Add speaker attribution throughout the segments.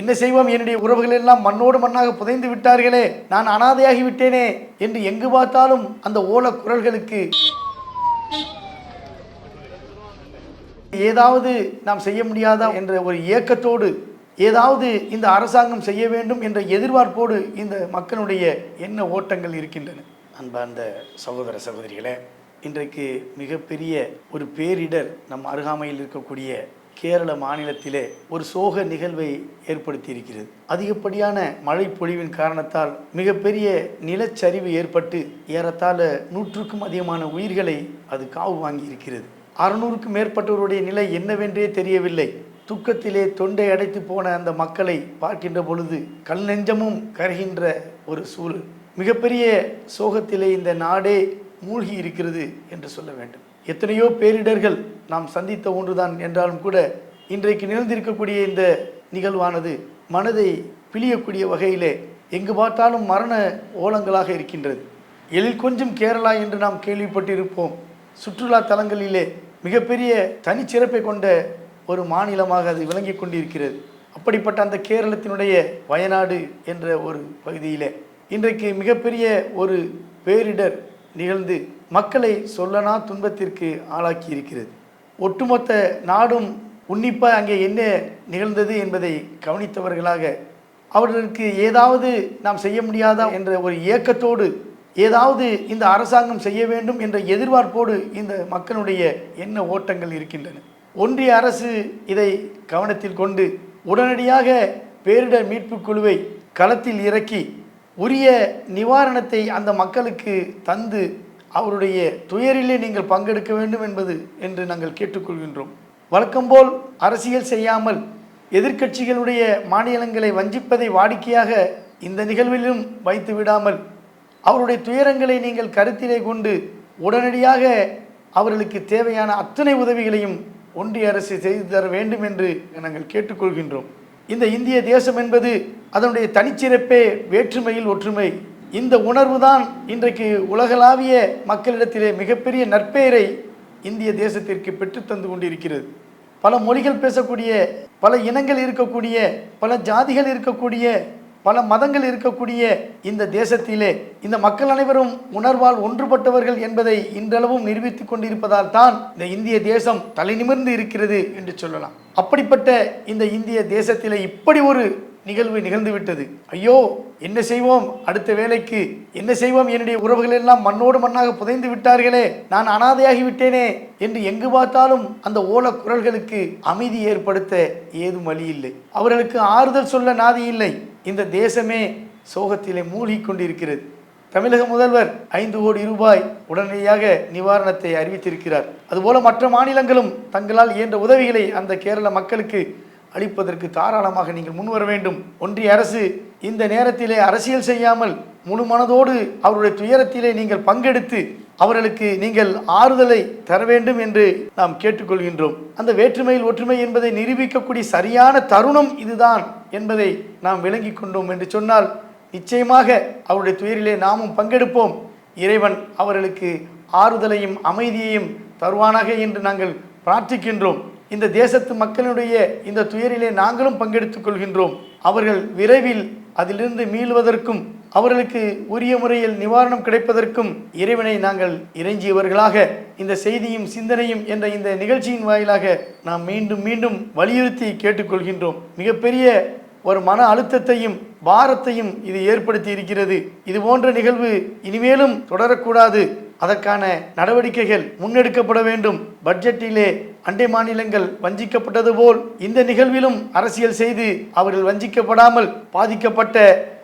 Speaker 1: என்ன செய்வோம்? என்னுடைய உறவுகள் எல்லாம் மண்ணோடு மண்ணாக புதைந்து விட்டார்களே நான் அனாதையாகி விட்டேனே என்று எங்கு பார்த்தாலும் அந்த ஓல குரல்களுக்கு. ஏதாவது நாம் செய்ய முடியாதா என்ற ஒரு ஏக்கத்தோடு ஏதாவது இந்த அரசாங்கம் செய்ய வேண்டும் என்ற எதிர்பார்ப்போடு இந்த மக்களுடைய என்ன ஓட்டங்கள் இருக்கின்றன. அன்பார்ந்த சகோதர சகோதரிகளே இன்றைக்கு மிகப்பெரிய ஒரு பேரிடர் நம் அருகாமையில் இருக்கக்கூடிய கேரள மாநிலத்திலே ஒரு சோக நிகழ்வை ஏற்படுத்தியிருக்கிறது. அதிகப்படியான மழை பொழிவின் காரணத்தால் மிகப்பெரிய நிலச்சரிவு ஏற்பட்டு ஏறத்தாழ நூற்றுக்கும் அதிகமான உயிர்களை அது காவு வாங்கி இருக்கிறது அறுநூறுக்கும் மேற்பட்டவருடைய நிலை என்னவென்றே தெரியவில்லை. துக்கத்திலே தொண்டை அடைத்து போன அந்த மக்களை பார்க்கின்ற பொழுது கல் நெஞ்சமும் கருகின்ற ஒரு சூழல். மிகப்பெரிய சோகத்திலே இந்த நாடே மூழ்கி இருக்கிறது என்று சொல்ல வேண்டும். எத்தனையோ பேரிடர்கள் நாம் சந்தித்த ஒன்றுதான் என்றாலும் கூட இன்றைக்கு நிகழ்ந்திருக்கக்கூடிய இந்த நிகழ்வானது மனதை பிழியக்கூடிய வகையிலே எங்கு பார்த்தாலும் மரண ஓலங்களாக இருக்கின்றது. எழில் கொஞ்சம் கேரளா என்று நாம் கேள்விப்பட்டிருப்போம். சுற்றுலா தலங்களிலே மிகப்பெரிய தனிச்சிறப்பை கொண்ட ஒரு மாநிலமாக அது விளங்கி கொண்டிருக்கிறது. அப்படிப்பட்ட அந்த கேரளத்தினுடைய வயநாடு என்ற ஒரு பகுதியிலே இன்றைக்கு மிகப்பெரிய ஒரு பேரிடர் நிகழ்ந்து மக்களை சொல்லனா துன்பத்திற்கு ஆளாக்கி இருக்கிறது. ஒட்டுமொத்த நாடும் உன்னிப்பாக அங்கே என்ன நிகழ்ந்தது என்பதை கவனித்தவர்களாக அவர்களுக்கு ஏதாவது நாம் செய்ய முடியாதா என்ற ஒரு ஏக்கத்தோடு ஏதாவது இந்த அரசாங்கம் செய்ய வேண்டும் என்ற எதிர்பார்ப்போடு இந்த மக்களுடைய என்ன ஓட்டங்கள் இருக்கின்றன. ஒன்றிய அரசு இதை கவனத்தில் கொண்டு உடனடியாக பேரிடர் மீட்புக் குழுவை களத்தில் இறக்கி உரிய நிவாரணத்தை அந்த மக்களுக்கு தந்து அவருடைய துயரிலே நீங்கள் பங்கெடுக்க வேண்டும் என்பது என்று நாங்கள் கேட்டுக்கொள்கின்றோம். வழக்கம்போல் அரசியல் செய்யாமல் எதிர்க்கட்சிகளுடைய மாநிலங்களை வஞ்சிப்பதை வாடிக்கையாக இந்த நிகழ்விலும் வைத்து விடாமல் அவருடைய துயரங்களை நீங்கள் கருத்திலே கொண்டு உடனடியாக அவர்களுக்கு தேவையான அத்தனை உதவிகளையும் ஒன்றிய அரசு செய்து தர வேண்டும் என்று நாங்கள் கேட்டுக்கொள்கின்றோம். இந்த இந்திய தேசம் என்பது அதனுடைய தனிச்சிறப்பே வேற்றுமையில் ஒற்றுமை. இந்த உணர்வு தான் இன்றைக்கு உலகளாவிய மக்களிடத்திலே மிகப்பெரிய நற்பெயரை இந்திய தேசத்திற்கு பெற்றுத்தந்து கொண்டிருக்கிறது. பல மொழிகள் பேசக்கூடிய பல இனங்கள் இருக்கக்கூடிய பல ஜாதிகள் இருக்கக்கூடிய பல மதங்கள் இருக்கக்கூடிய இந்த தேசத்திலே இந்த மக்கள் அனைவரும் உணர்வால் ஒன்றுபட்டவர்கள் என்பதை இன்றளவும் நிரூபித்துக் கொண்டிருப்பதால் தான் இந்த இந்திய தேசம் தலை நிமிர்ந்து இருக்கிறது என்று சொல்லலாம். அப்படிப்பட்ட இந்த இந்திய தேசத்திலே இப்படி ஒரு நிகழ்வு நிகழ்ந்துவிட்டது. ஐயோ என்ன செய்வோம்? அடுத்த வேலைக்கு என்ன செய்வோம்? என்னுடைய உறவுகள் எல்லாம் மண்ணோடு மண்ணாக புதைந்து விட்டார்களே. நான் அனாதையாகி விட்டேனே என்று எங்கு பார்த்தாலும் அந்த ஓல குரல்களுக்கு அமைதி ஏற்படுத்த ஏதும் வழி இல்லை. அவர்களுக்கு ஆறுதல் சொல்ல நாதி இல்லை. இந்த தேசமே சோகத்திலே மூழ்கி கொண்டிருக்கிறது. தமிழக முதல்வர் ஐந்து கோடி ரூபாய் உடனடியாக நிவாரணத்தை அறிவித்திருக்கிறார். அதுபோல மற்ற மாநிலங்களும் தங்களால் இயன்ற உதவிகளை அந்த கேரள மக்களுக்கு அளிப்பதற்கு தாராளமாக நீங்கள் முன்வர வேண்டும். ஒன்றிய அரசு இந்த நேரத்திலே அரசியல் செய்யாமல் முழு மனதோடு அவருடைய துயரத்திலே நீங்கள் பங்கெடுத்து அவர்களுக்கு நீங்கள் ஆறுதலை தர வேண்டும் என்று நாம் கேட்டுக்கொள்கின்றோம். அந்த வேற்றுமையில் ஒற்றுமை என்பதை நிரூபிக்கக்கூடிய சரியான தருணம் இதுதான் என்பதை நாம் விளங்கி கொண்டோம் என்று சொன்னால் நிச்சயமாக அவருடைய துயரிலே நாமும் பங்கெடுப்போம். இறைவன் அவர்களுக்கு ஆறுதலையும் அமைதியையும் தருவானாக என்று நாங்கள் பிரார்த்திக்கின்றோம். இந்த தேசத்து மக்களுடைய இந்த துயரிலே நாங்களும் பங்கெடுத்துக் கொள்கின்றோம். அவர்கள் விரைவில் அதிலிருந்து மீளுவதற்கும் அவர்களுக்கு உரிய முறையில் நிவாரணம் கிடைப்பதற்கும் இறைவனை நாங்கள் இறைஞ்சியவர்களாக இந்த செய்தியும் சிந்தனையும் என்ற இந்த நிகழ்ச்சியின் வாயிலாக நாம் மீண்டும் மீண்டும் வலியுறுத்தி கேட்டுக்கொள்கின்றோம். மிகப்பெரிய ஒரு மன அழுத்தத்தையும் பாரத்தையும் இது ஏற்படுத்தி இருக்கிறது. இது போன்ற நிகழ்வு இனிமேலும் தொடரக்கூடாது. அதற்கான நடவடிக்கைகள் முன்னெடுக்கப்பட வேண்டும். பட்ஜெட்டிலே அண்டை மாநிலங்கள் வஞ்சிக்கப்பட்டது போல் இந்த நிகழ்விலும் அரசியல் செய்து அவர்கள் வஞ்சிக்கப்படாமல் பாதிக்கப்பட்ட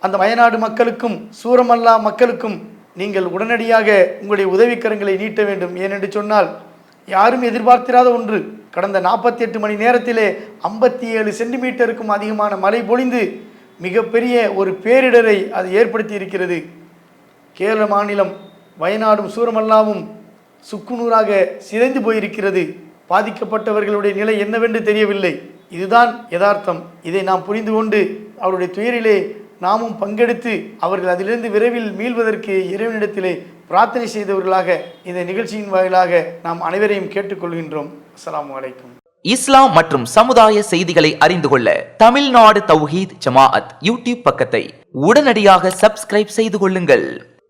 Speaker 1: அந்த வயநாடு மக்களுக்கும் சூரமல்லா மக்களுக்கும் நீங்கள் உடனடியாக உங்களுடைய உதவிக்கரங்களை நீட்ட வேண்டும். ஏனென்று சொன்னால் யாரும் எதிர்பார்த்திராத ஒன்று. கடந்த நாற்பத்தி எட்டு மணி நேரத்திலே ஐம்பத்தி ஏழு சென்டிமீட்டருக்கும் அதிகமான மழை பொழிந்து மிகப்பெரிய ஒரு பேரிடரை அது ஏற்படுத்தி இருக்கிறது கேரள மாநிலம் வயநாடும் சூரமல்லாவும் சுக்குநூறாக சிதைந்து போயிருக்கிறது. பாதிக்கப்பட்டவர்களுடைய நிலை என்னவென்று தெரியவில்லை. இதுதான் யதார்த்தம். இதை நாம் புரிந்து கொண்டு அவருடைய துயரிலே நாமும் பங்கெடுத்து அவர்கள் அதிலிருந்து விரைவில் மீள்வதற்கு இறைவனிடத்திலே பிரார்த்தனை செய்தவர்களாக இந்த நிகழ்ச்சியின் வாயிலாக நாம் அனைவரையும் கேட்டுக்கொள்கின்றோம். அஸ்லாம் அலைக்கும்.
Speaker 2: இஸ்லாம் மற்றும் சமுதாய செய்திகளை அறிந்து கொள்ள தமிழ்நாடு தௌஹீத் ஜமாஅத் யூடியூப் பக்கத்தை உடனடியாக சப்ஸ்கிரைப் செய்து கொள்ளுங்கள்.